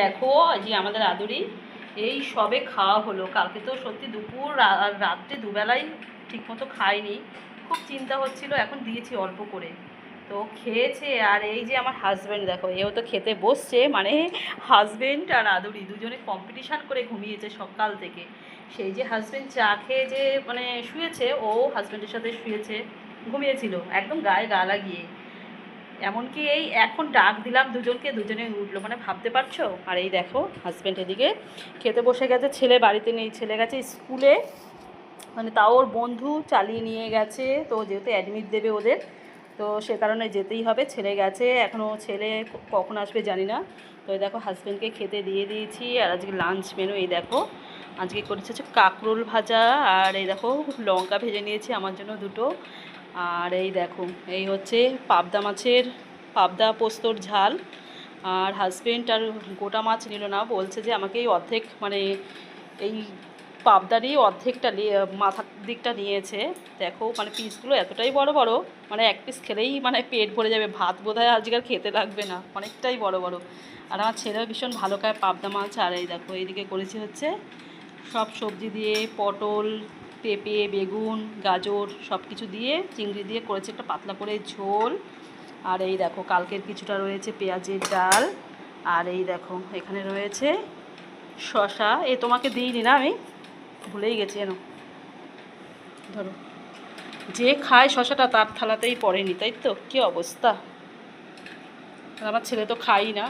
দেখো যে আমাদের আদুরি, এই সবে খাওয়া হলো। কালকে তো সত্যি দুপুর আর রাত্রে দুবেলাই ঠিকমতো খাইনি। খুব চিন্তা হচ্ছিল, এখন দিয়েছি অল্প করে। তো খেয়েছে, আর এই যে আমার হাজব্যান্ড দেখো, এও তো খেতে বসছে মানে হাজব্যান্ড আর আদুরি দুজনে কম্পিটিশান করে ঘুমিয়েছে সকাল থেকে। সেই যে হাজব্যান্ড চা খেয়ে যে মানে শুয়েছে, ও হাজব্যান্ডের সাথে শুয়েছে, ঘুমিয়েছিল, একদম গায়ে গা লাগিয়ে। এমনকি এই এখন ডাক দিলাম দুজনকে দুজনে উঠল। মানে ভাবতে পারছ? আর এই দেখো হাজব্যান্ড এদিকে খেতে বসে গেছে, ছেলে বাড়িতে নেই, ছেলে গেছে স্কুলে। মানে তাও ওর বন্ধু চালিয়ে নিয়ে গেছে, তো যেহেতু অ্যাডমিট দেবে ওদের, তো সে কারণে যেতেই হবে, ছেলে গেছে। এখনও ছেলে কখন আসবে জানি না। তো এই দেখো হাজব্যান্ডকে খেতে দিয়ে দিয়েছি, আর আজকে লাঞ্চ মেনু এই দেখো। আজকে করেছে হচ্ছে কাঁকরোল ভাজা, আর এই দেখো, লঙ্কা ভেজে নিয়েছি, আমার জন্য দুটো। আর এই দেখো, এই হচ্ছে পাবদা মাছের পাবদা পোস্তর ঝাল। আর হাজবেন্ড আর গোটা মাছ নিল না, বলছে যে আমাকে এই অর্ধেক মানে এই পাবদারই অর্ধেকটা মাথার দিকটা নিয়েছে। দেখো মানে পিসগুলো এতটাই বড় বড় মানে এক পিস খেলেই মানে পেট ভরে যাবে। ভাত বোধহয় আজকে আর খেতে লাগবে না, অনেকটাই বড় বড়। আর আমার ছেলেও ভীষণ ভালো খায় পাবদা মাছ। আর এই দেখো, এইদিকে করেছি হচ্ছে সব সবজি দিয়ে পটল পেঁপে, বেগুন, গাজর সব কিছু দিয়ে, চিংড়ি দিয়ে করেছে একটা পাতলা করে ঝোল। আর এই দেখো, কালকের কিছুটা রয়েছে পেঁয়াজের ডাল। আর এই দেখো, এখানে রয়েছে শশা এ, তোমাকে দিইনি না আমি? ভুলেই গেছি এনো ধরো। যে খায় শশাটা তার থালাতেই পড়েনি, তাই তো? কী অবস্থা? আমার ছেলে তো খাই না।